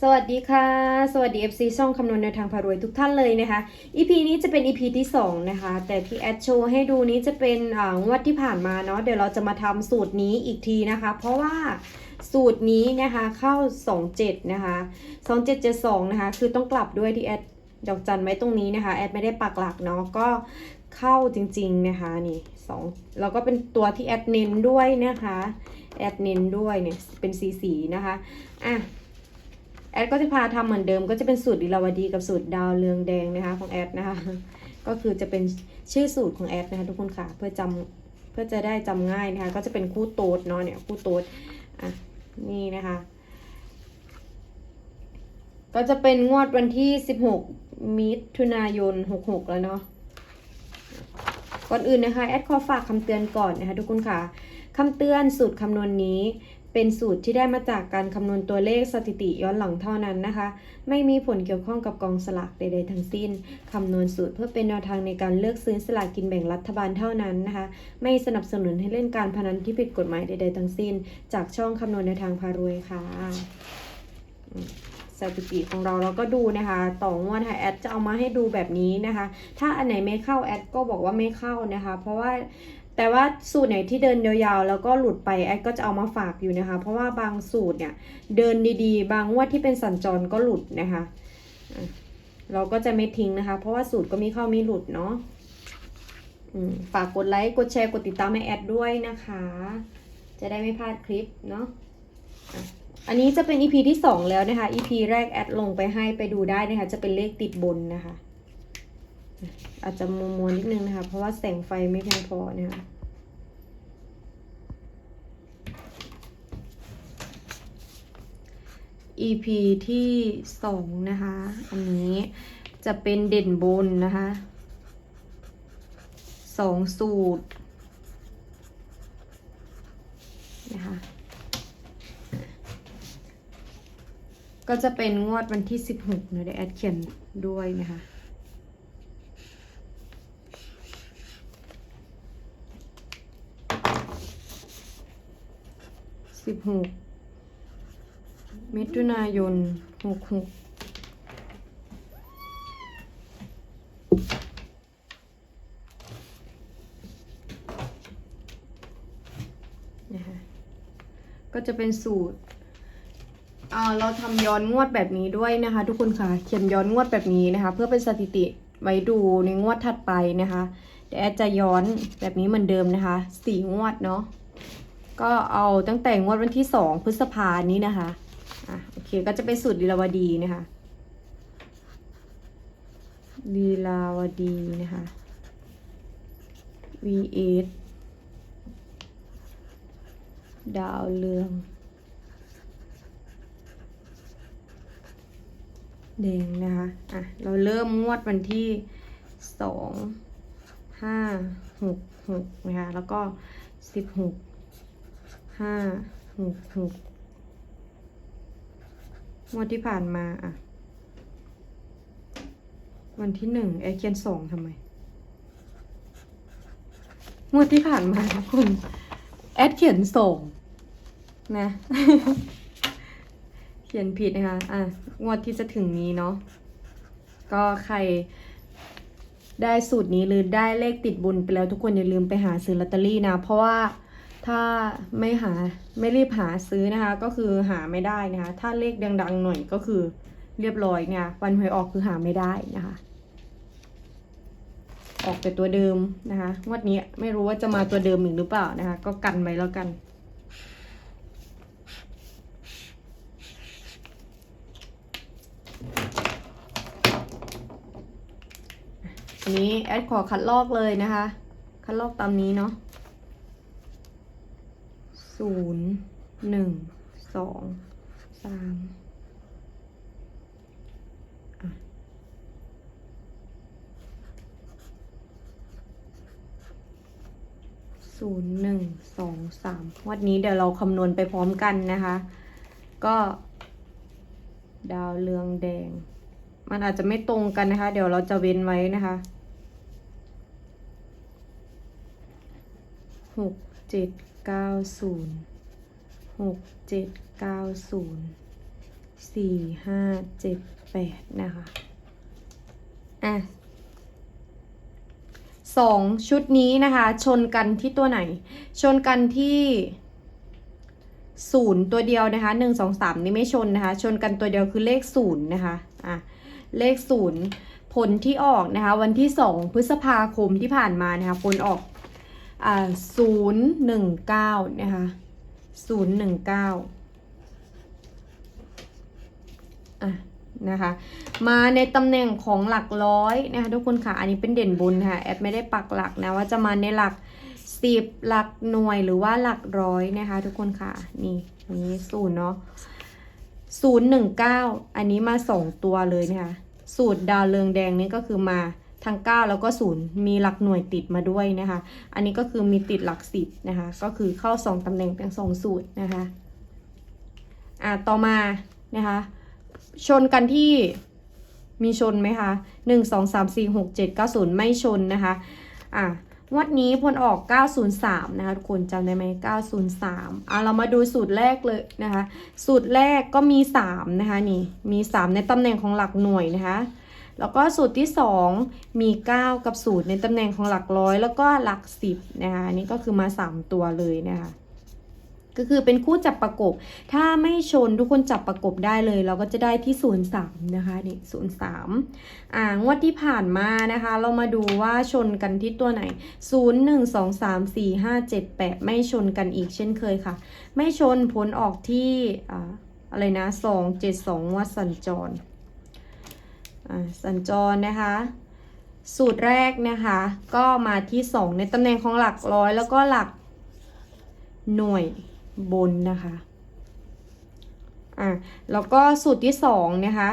สวัสดีค่ะ สวัสดี FC ช่องคำนวณแนวทางพารวยทุกท่านเลยนะคะ EP นี้จะเป็น EP ที่ 2 นะคะ แต่ที่แอดโชว์ให้ดูนี้จะเป็นงวดที่ผ่านมาเนาะเดี๋ยวเราจะมาทำสูตรนี้อีกทีนะคะ เพราะว่าสูตรนี้นะคะเข้า 27 นะคะ2772 นะคะ คือต้องกลับด้วยที่แอดดอกจันไว้ตรงนี้นะคะ แอดไม่ได้ปักหลักเนาะก็เข้าจริงๆนะคะนี่สองแล้วก็เป็นตัวที่แอดเน้นด้วยนะคะแอดเน้นด้วยเนี่ยเป็นสีสีนะคะอะ แอดก็จะพาทำเหมือนเดิม ก็จะเป็นสูตรดิลาวดีกับสูตรดาวเรืองแดงนะคะของแอดนะคะ ก็คือจะเป็นชื่อสูตรของแอดนะคะทุกคนค่ะ เพื่อจำเพื่อจะได้จำง่ายนะคะ ก็จะเป็นคู่โต๊ดเนาะเนี่ยคู่โต๊ดอะนี่นะคะ ก็จะเป็นงวดวันที่ 16 มิถุนายน 66 แล้วเนาะก่อนอื่นนะคะแอดขอฝากคำเตือนก่อนนะคะทุกคนค่ะคำเตือนสูตรคำนวณนี้ เป็นสูตรที่ได้มาจากการคำนวณตัวเลขสถิติย้อนหลังเท่านั้นนะคะ ไม่มีผลเกี่ยวข้องกับกองสลากใดๆทั้งสิ้น คำนวณสูตรเพื่อเป็นแนวทางในการเลือกซื้อสลากกินแบ่งรัฐบาลเท่านั้นนะคะ ไม่สนับสนุนให้เล่นการพนันที่ผิดกฎหมายใดๆทั้งสิ้น จากช่องคำนวณแนวทางพารวยค่ะสถิติของเราเราก็ดูนะคะต่องวดค่ะแอดจะเอามาให้ดูแบบนี้นะคะ ถ้าอันไหนไม่เข้าแอดก็บอกว่าไม่เข้านะคะ เพราะว่า แต่ว่าสูตรไหนที่เดินยาวๆ แล้วก็หลุดไปแอดก็จะเอามาฝากอยู่นะคะ เพราะว่าบางสูตรเนี่ยเดินดีๆ บางงวดที่เป็นสัญจรก็หลุดนะคะ เราก็จะไม่ทิ้งนะคะ เพราะว่าสูตรก็มีเข้ามีหลุดเนาะฝากกดไลค์ กดแชร์ กดติดตามให้แอดด้วยนะคะ จะได้ไม่พลาดคลิปเนาะอะอันนี้จะเป็น EP ที่ 2 แล้วนะคะ EP แรกแอดลงไปให้ไปดูได้นะคะ จะเป็นเลขติดบนนะคะ อาจจะมัวมัวๆนิดนึงนะคะ เพราะว่าแสงไฟไม่เพียงพอนะคะ EP ที่สองนะคะ อันนี้จะเป็นเด่นบนนะคะสองสูตรนะคะก็จะเป็นงวดวันที่ 16นะเดี๋ยวแอดเขียนด้วยนะคะ สิบหกมิถุนายนหกหกนะคะก็จะเป็นสูตรอ่าเราทำย้อนงวดแบบนี้ด้วยนะคะ ทุกคนค่ะ เขียนย้อนงวดแบบนี้นะคะ เพื่อเป็นสถิติไว้ดูในงวดถัดไปนะคะ เดี๋ยวแอดจะย้อนแบบนี้เหมือนเดิมนะคะสี่งวดเนาะ ก็เอาตั้งแต่งวดวันที่สองพฤษภานี้นะคะอะโอเคก็จะเป็นสูตรลีลาวดีนะคะลีลาวดีนะคะ V8 ดาวเรือง แดงนะคะ อะ เราเริ่มงวดวันที่สองห้าหกหกนะคะ แล้วก็สิบหก ห้าหกหกงวดที่ผ่านมาอะ วันที่หนึ่งแอเขียนสองทำไม งวดที่ผ่านมาทุกคนแอดเขียนสองนะ เขียนผิดนะคะ อะ งวดที่จะถึงนี้เนาะ ก็ใครได้สูตรนี้หรือได้เลขติดบุญไปแล้วทุกคนอย่าลืมไปหาซื้อลอตเตอรี่นะ เพราะว่า ถ้าไม่หาไม่รีบหาซื้อนะคะ ก็คือหาไม่ได้นะคะ ถ้าเลขดังๆหน่อยก็คือเรียบร้อยเนี่ยวันหวยออกคือหาไม่ได้นะคะ ออกแต่ตัวเดิมนะคะงวดนี้ไม่รู้ว่าจะมาตัวเดิมอีกหรือเปล่านะคะ ก็กันไว้แล้วกันอันนี้แอดขอคัดลอกเลยนะคะ คัดลอกตามนี้เนาะ ศูนย์หนึ่งสองสามศูนย์หนึ่งสองสามวันนี้เดี๋ยวเราคำนวณไปพร้อมกันนะคะ ก็ ดาวเรืองแดง มันอาจจะไม่ตรงกันนะคะ เดี๋ยวเราจะเว้นไว้นะคะหกเจ็ด เก้าศูนย์หกเจ็ดเก้าศูนย์สี่ห้าเจ็ดแปดนะคะ อะสองชุดนี้นะคะ ชนกันที่ตัวไหน ชนกันที่ศูนย์ตัวเดียวนะคะหนึ่งสองสามนี่ไม่ชนนะคะ ชนกันตัวเดียวคือเลขศูนย์นะคะอะเลขศูนย์ผลที่ออกนะคะ วันที่สองพฤษภาคมที่ผ่านมานะคะผลออก อ่าศูนย์หนึ่งเก้านะคะศูนย์หนึ่งเก้าอะนะคะมาในตำแหน่งของหลักร้อยนะคะทุกคนค่ะ อันนี้เป็นเด่นบนค่ะแอดไม่ได้ปักหลักนะว่าจะมาในหลักสิบหลักหน่วยหรือว่าหลักร้อยนะคะ ทุกคนค่ะนี่อันนี้ศูนย์เนาะศูนย์หนึ่งเก้าอันนี้มาสองตัวเลยนะคะสูตรดาวเรืองแดงนี่ก็คือมา ทั้ง 9 แล้วก็ 0 มีหลักหน่วยติดมาด้วยนะคะ อันนี้ก็คือมีติดหลัก 10 นะคะ ก็คือเข้า 2 ตำแหน่งเป็น2สูตรนะคะอ่าต่อมานะคะ ชนกันที่มีชนไหมคะ 1 2 3 4 6 7 9 0 ไม่ชนนะคะอ่างวดนี้พลออก 903 นะคะทุกคนจำได้ไหม903อะเรามาดูสูตรแรกเลยนะคะ สูตรแรกก็มี 3 นะคะนี่ มี 3 ในตำแหน่งของหลักหน่วยนะคะ แล้วก็สูตรที่ 2 มี 9 กับสูตรในตำแหน่งของหลักร้อย แล้วก็หลัก 10นะคะอันนี้ก็คือมา 3 ตัวเลยนะคะก็คือเป็นคู่จับประกบ ถ้าไม่ชนทุกคนจับประกบได้เลย เราก็จะได้ที่0 3นย์สนะคะนี่0 3อ่างวดที่ผ่านมานะคะ เรามาดูว่าชนกันที่ตัวไหน0 1 2 3 4 5 7 8ไม่ชนกันอีกเช่นเคยค่ะ ไม่ชนผลออกที่อ่าอะไรนะ2 7 2วัดสัญจร สัญจรนะคะ สูตรแรกนะคะ ก็มาที่ 2 ในตำแหน่งของหลักร้อยแล้วก็หลักหน่วยบนนะคะอะแล้วก็สูตรที่2นะคะ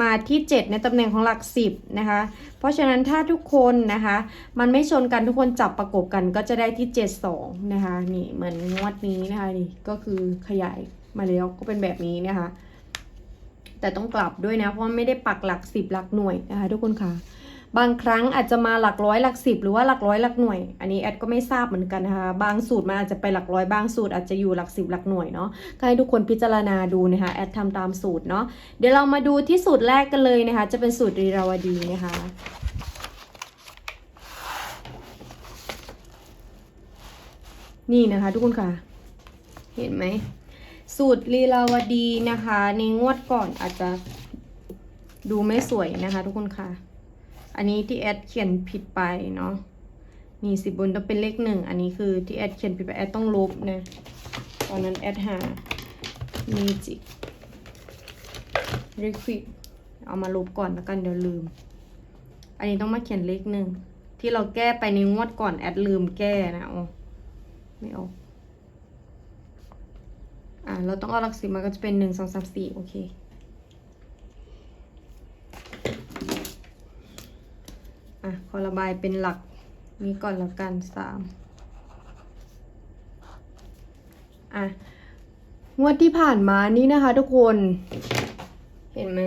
มาที่ 7 ในตำแหน่งของหลัก 10นะคะ เพราะฉะนั้นถ้าทุกคนนะคะ มันไม่ชนกันทุกคนจับประกบกันก็จะได้ที่ 72นะคะนี่เหมือนงวดนี้นะคะนี่ก็คือขยายมาแล้วก็เป็นแบบนี้นะคะ แต่ต้องกลับด้วยนะ เพราะไม่ได้ปักหลัก10หลักหน่วยนะคะทุกคนค่ะ บางครั้งอาจจะมาหลักร้อยหลักสิบหรือว่าหลักร้อยหลักหน่วย อันนี้แอดก็ไม่ทราบเหมือนกันนะคะ บางสูตรมันอาจจะไปหลักร้อยบางสูตรอาจจะอยู่หลักสิบหลักหน่วยเนาะก็ให้ทุกคนพิจารณาดูนะคะแอดทำตามสูตรเนาะ เดี๋ยวเรามาดูที่สูตรแรกกันเลยนะคะ จะเป็นสูตรรีราวดีนะคะนี่นะคะทุกคนค่ะ เห็นไหม สูตรลีลาวดีนะคะ ในงวดก่อนอาจจะดูไม่สวยนะคะ ทุกคนค่ะ อันนี้ที่แอดเขียนผิดไปเนาะนี่สิบบนต้องเป็นเลขหนึ่งอันนี้คือที่แอดเขียนผิดไปแอดต้องลบนะตอนนั้นแอดหามีจิรีควิดเอามาลบก่อนแล้วกันเดี๋ยวลืม อันนี้ต้องมาเขียนเลขหนึ่งที่เราแก้ไปในงวดก่อนแอดลืมแก้นะโอ้ไม่ออก อ่าเราต้องเอาหลักสิบมาก็จะเป็นหนึ่งสองสามสี่โอเคอะขอระบายเป็นหลักนี้ก่อนแล้วกันสามอะงวดที่ผ่านมานี่นะคะทุกคน เห็นไหม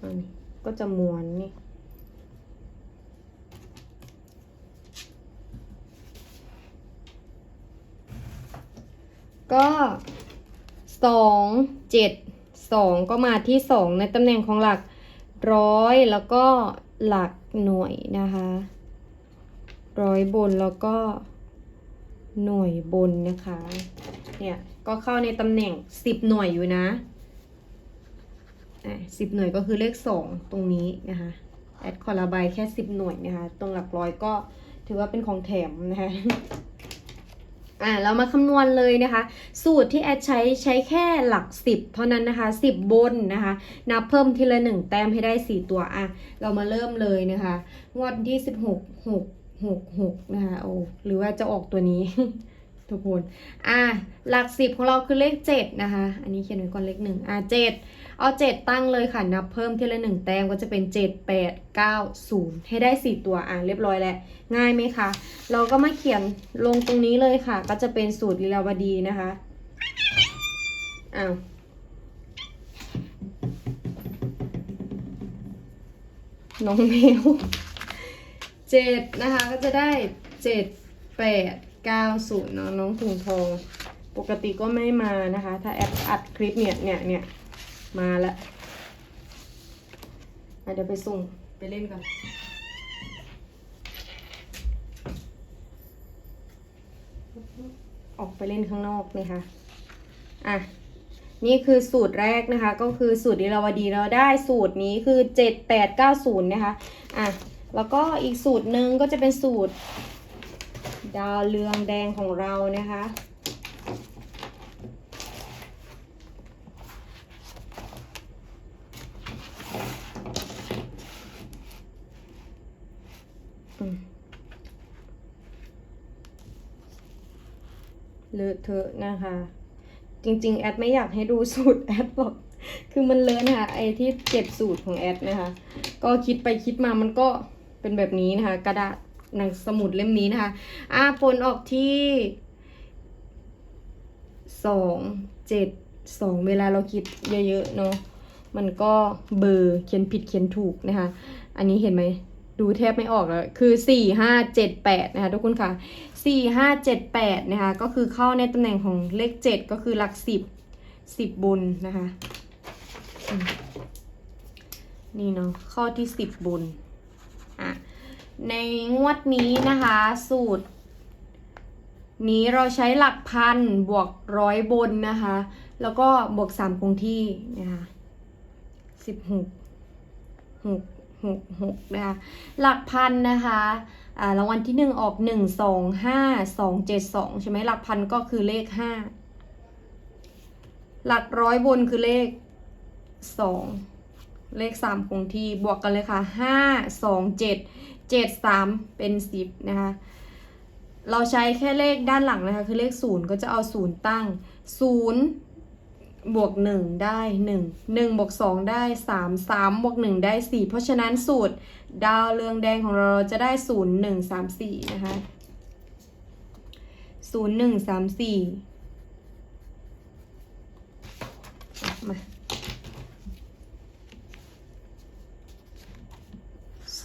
อันนี้ก็จะม้วนนี่ก็ สองเจ็ดสองก็มาที่สองในตำแหน่งของหลักร้อยแล้วก็หลักหน่วยนะคะร้อยบนแล้วก็หน่วยบนนะคะ เนี่ยก็เข้าในตำแหน่งสิบหน่วยอยู่นะสิบหน่วยก็คือเลขสองตรงนี้นะคะแอดคอระบายแค่สิบหน่วยนะคะ ตรงหลักร้อยก็ถือว่าเป็นของแถมนะคะ อ่าเรามาคำนวณเลยนะคะ สูตรที่แอดใช้ใช้แค่หลัก 10 เท่านั้นนะคะ 10 บนนะคะ นับเพิ่มทีละ 1 แต้มให้ได้ 4 ตัวอะเรามาเริ่มเลยนะคะ งวดที่ 16 6 6 6 นะคะโอ้หรือว่าจะออกตัวนี้ ทุกคน อะหลัก10ของเราคือเลข7นะคะ อันนี้เขียนไว้ก่อนเลข1อะ7เอา7ตั้งเลยค่ะ นับเพิ่มทีละ1แต้มก็จะเป็น7 8 9 0ให้ได้4ตัว อะเรียบร้อยแล้ว ง่ายไหมคะ เราก็มาเขียนลงตรงนี้เลยค่ะ ก็จะเป็นสูตรลีลาวดีนะคะ อ้าวน้องแมวเจ็ดนะคะก็จะได้เจ็ดแปด เก้าศูนย์เนาะน้องถุงทอง ปกติก็ไม่มานะคะ ถ้าแอดอัดคลิปเนี่ยเนี่ยเนี่ยมาละเดี๋ยวไปส่งไปเล่นกันออกไปเล่นข้างนอกนี่ค่ะอะ นี่คือสูตรแรกนะคะ ก็คือสูตรดีราวดีเราได้สูตรนี้คือ 7890 นะคะ อะ แล้วก็อีกสูตรหนึ่งก็จะเป็นสูตร ดาวเรืองแดงของเรานะคะอืมเลอะเทอะนะคะ จริงๆ แอดไม่อยากให้ดูสูตรแอดหรอกคือมันเลอะนะคะไอ้ที่เก็บสูตรของแอดนะคะ ก็คิดไปคิดมามันก็เป็นแบบนี้นะคะ กระดาษ หนังสมุดเล่มนี้นะคะอ่าผลออกที่สองเจ็ดสองเวลาเราคิดเยอะๆเนาะมันก็เบอร์เขียนผิดเขียนถูกนะคะ อันนี้เห็นไหมดูแทบไม่ออกแล้ว คือสี่ห้าเจ็ดแปดนะคะทุกคนค่ะสี่ห้าเจ็ดแปดนะคะ ก็คือเข้าในตำแหน่งของเลขเจ็ดก็คือหลักสิบสิบบนนะคะ นี่เนาะข้อที่สิบบนอะ ในงวดนี้นะคะ สูตร นี้เราใช้หลักพันบวกร้อยบนนะคะ แล้วก็บวกสามคงที่นะคะสิบหกหกหกหกนะคะหลักพันนะคะรางวัลที่หนึ่งออกหนึ่งสองห้าสองเจ็ดสองใช่ไหมหลักพันก็คือเลขห้าหลักร้อยบนคือเลขสองเลขสามคงที่บวกกันเลยค่ะห้าสองเจ็ด เจ็ดสามเป็นสิบนะคะ เราใช้แค่เลขด้านหลังนะคะ คือเลขศูนย์ก็จะเอาศูนย์ตั้งศูนย์บวกหนึ่งได้หนึ่งหนึ่งบวกสองได้สามสามบวกหนึ่งได้สี่เพราะฉะนั้นสูตรดาวเรืองแดงของเราจะได้ศูนย์หนึ่งสามสี่นะคะศูนย์หนึ่งสามสี่มา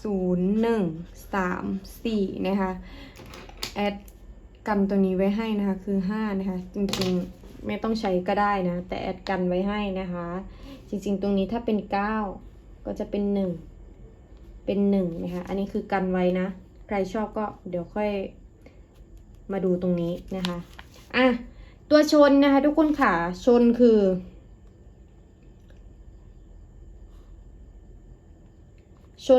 ศูนย์หนึ่งสามสี่นะคะแอดกันตัวนี้ไว้ให้นะคะคือ5นะคะ จริงๆไม่ต้องใช้ก็ได้นะ แต่แอดกันไว้ให้นะคะ จริงๆ ตรงนี้ถ้าเป็น9ก็จะเป็น1เป็น1นะคะอันนี้คือกันไว้นะ ใครชอบก็เดี๋ยวค่อยมาดูตรงนี้นะคะอะตัวชนนะคะทุกคนค่ะชนคือ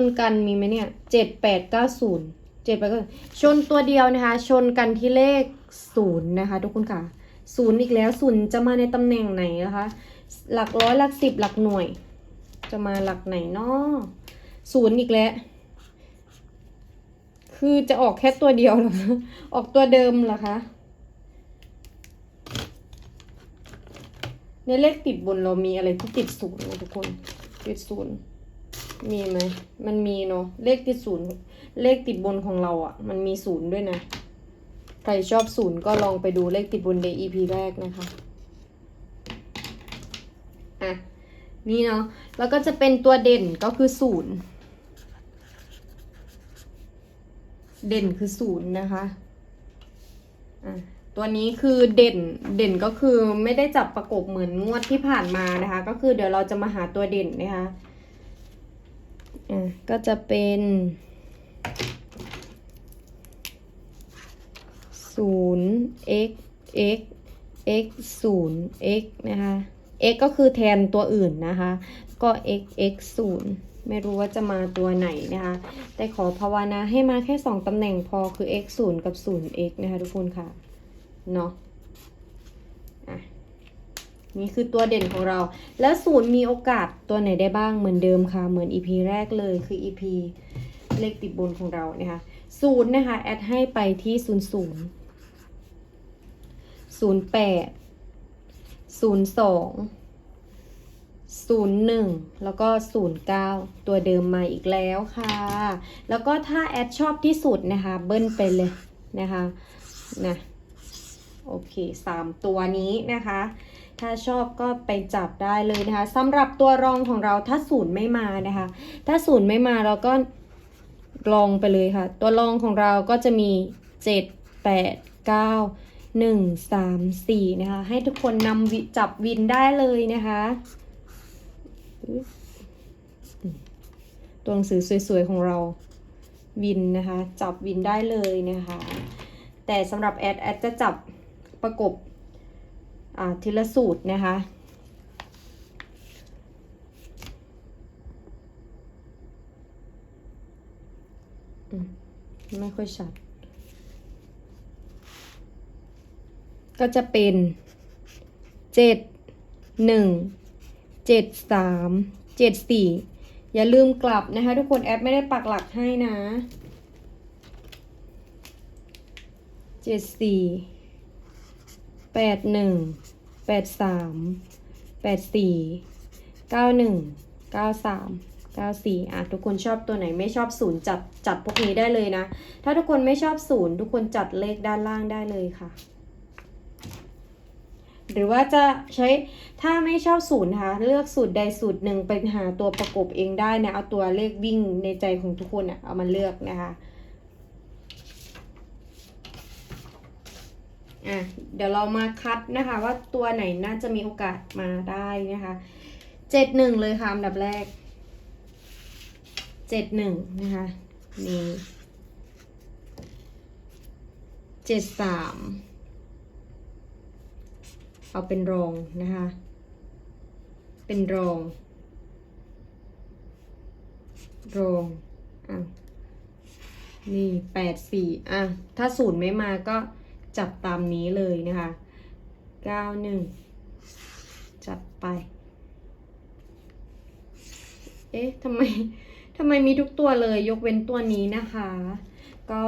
นกันมีไหมเนี่ยเจ็ดแปดเก้าศูนย์เจ็ดแปดเก้าชนตัวเดียวนะคะ ชนกันที่เลขศูนย์นะคะทุกคนค่ะศูนย์อีกแล้วศูนย์จะมาในตำแหน่งไหนนะคะ หลักร้อยหลักสิบหลักหน่วย จะมาหลักไหนเนาะศูนย์อีกแล้ว คือจะออกแค่ตัวเดียวเหรอออกตัวเดิมเหรอคะในเลขติดบนเรามีอะไรที่ติดศูนย์ทุกคน ติดศูนย์ มีไหม มันมีเนาะ เลขติดศูนย์ เลขติดบนของเราอะ่ะ มันมีศูนย์ด้วยนะ ใครชอบศูนย์ก็ลองไปดูเลขติดบนใน EP แรกนะคะ อะ นี่เนาะ แล้วก็จะเป็นตัวเด่นก็คือศูนย์ เด่นคือศูนย์นะคะ อะตัวนี้คือเด่นเด่นก็คือไม่ได้จับประกบเหมือนงวดที่ผ่านมานะคะ ก็คือเดี๋ยวเราจะมาหาตัวเด่นนะคะ อะก็จะเป็นศูนย์ x x x ศูนย์ x นะคะ x ก็คือแทนตัวอื่นนะคะ ก็ x x ศูนย์ไม่รู้ว่าจะมาตัวไหนนะคะ แต่ขอภาวนาให้มาแค่ 2ตำแหน่งพอคือ x ศูนย์กับศูนย์ x นะคะทุกคนค่ะ เนาะอะ นี่คือตัวเด่นของเรา แล้วศูนย์มีโอกาสตัวไหนได้บ้างเหมือนเดิมค่ะ เหมือน EP แรกเลยคือ EP เลขติดบนของเรานะคะศูนย์นะคะ แอดให้ไปที่ศูนย์ศูนย์ศูนย์แปดศูนย์สองศูนย์หนึ่งแล้วก็ศูนย์เก้าตัวเดิมมาอีกแล้วค่ะ แล้วก็ถ้าแอดชอบที่สุดนะคะ เบิ้ลไปเลยนะคะนะโอเคสามตัวนี้นะคะ ถ้าชอบก็ไปจับได้เลยนะคะสำหรับตัวรองของเราถ้าศูนย์ไม่มานะคะ ถ้าศูนย์ไม่มาเราก็ลองไปเลยค่ะ ตัวรองของเราก็จะมี 7 8 9 1 3 4นะคะ ให้ทุกคนนำจับวินได้เลยนะคะตัวหนังสือสวยๆของเราวินนะคะ จับวินได้เลยนะคะ แต่สำหรับแอดแอดจะจับประกบ ทีละสูตรนะคะ ไม่ค่อยชัด ก็จะเป็นเจ็ดหนึ่งเจ็ดสามเจ็ดสี่อย่าลืมกลับนะคะทุกคนแอดไม่ได้ปักหลักให้นะเจ็ดสี่ แปดหนึ่งแปดสามแปดสี่เก้าหนึ่งเก้าสามเก้าสี่อะทุกคนชอบตัวไหนไม่ชอบศูนย์จัดจัดพวกนี้ได้เลยนะ ถ้าทุกคนไม่ชอบศูนย์ทุกคนจัดเลขด้านล่างได้เลยค่ะ หรือว่าจะใช้ถ้าไม่ชอบสูตรนะคะเลือกสูตรใดสูตรหนึ่งไปหาตัวประกบเองได้นะเอาตัวเลขวิ่งในใจของทุกคนอะเอามาเลือกนะคะ อะเดี๋ยวเรามาคัดนะคะว่าตัวไหนน่าจะมีโอกาสมาได้นะคะเจ็ดหนึ่งเลยค่ะอันดับแรกเจ็ดหนึ่งนะคะนี่เจ็ดสามเอาเป็นรองนะคะ เป็นรอง รองอะนี่แปดสี่อะถ้าศูนย์ไม่มาก็ จับตามนี้เลยนะคะเก้าหนึ่งจับไป เอ๊ะทำไมทำไมมีทุกตัวเลย ยกเว้นตัวนี้นะคะ ก็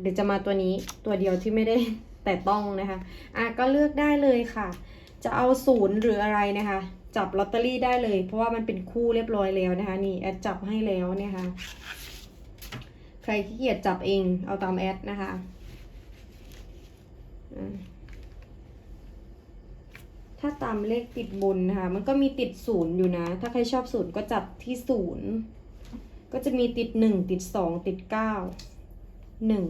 เดี๋ยวจะมาตัวนี้ตัวเดียวที่ไม่ได้แต่ต้องนะคะอะก็เลือกได้เลยค่ะ จะเอาศูนย์หรืออะไรนะคะ จับลอตเตอรี่ได้เลย เพราะว่ามันเป็นคู่เรียบร้อยแล้วนะคะ นี่แอดจับให้แล้วนะคะ ใครขี้เกียจจับเองเอาตามแอดนะคะอะ ถ้าตามเลขติดบนนะคะ มันก็มีติดศูนย์อยู่นะ ถ้าใครชอบศูนย์ก็จับที่ศูนย์ก็จะมีติดหนึ่งติดสองติดเก้าหนึ่ง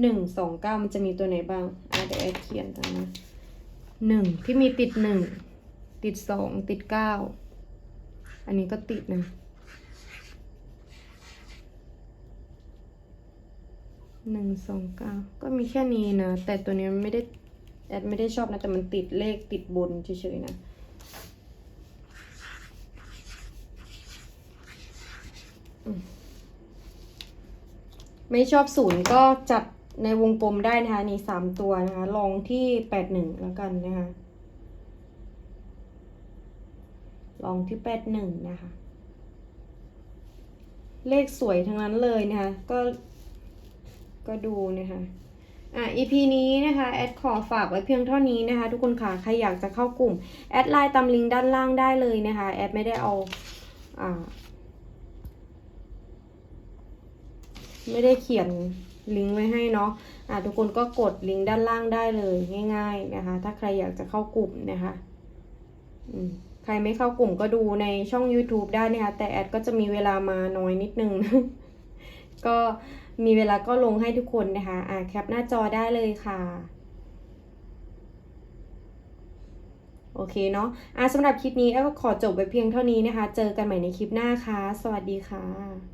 หนึ่งสองเก้ามันจะมีตัวไหนบ้างอะเดี๋ยวแอดเขียนกันนะหนึ่งที่มีติดหนึ่งติดสองติดเก้าอันนี้ก็ติดนะ หนึ่งสองเก้าก็มีแค่นี้นะ แต่ตัวนี้มันไม่ได้แอดไม่ได้ชอบนะ แต่มันติดเลขติดบนเฉยๆนะไม่ชอบศูนย์ก็จัดในวงกลมได้นะคะนี่สามตัวนะคะ ลองที่แปดหนึ่งแล้วกันนะคะ ลองที่แปดหนึ่งนะคะ เลขสวยทั้งนั้นเลยนะคะ ก็ ก็ดูนะคะอะ EP นี้นะคะแอดขอฝากไว้เพียงเท่านี้นะคะ ทุกคนค่ะใครอยากจะเข้ากลุ่ม แอดไลน์ตามลิงก์ด้านล่างได้เลยนะคะแอดไม่ได้เอาอ่าไม่ได้เขียนลิงก์ไว้ให้เนาะอะทุกคนก็กดลิงก์ด้านล่างได้เลยง่าย ๆนะคะ ถ้าใครอยากจะเข้ากลุ่มนะคะอืมใครไม่เข้ากลุ่มก็ดูในช่อง YouTube ได้นะคะแต่แอดก็จะมีเวลามาน้อยนิดนึงก็ มีเวลาก็ลงให้ทุกคนนะคะอ่าแคปหน้าจอได้เลยค่ะโอเคเนาะอะสำหรับคลิปนี้แอก็ขอจบไว้เพียงเท่านี้นะคะ เจอกันใหม่ในคลิปหน้าค่ะ สวัสดีค่ะ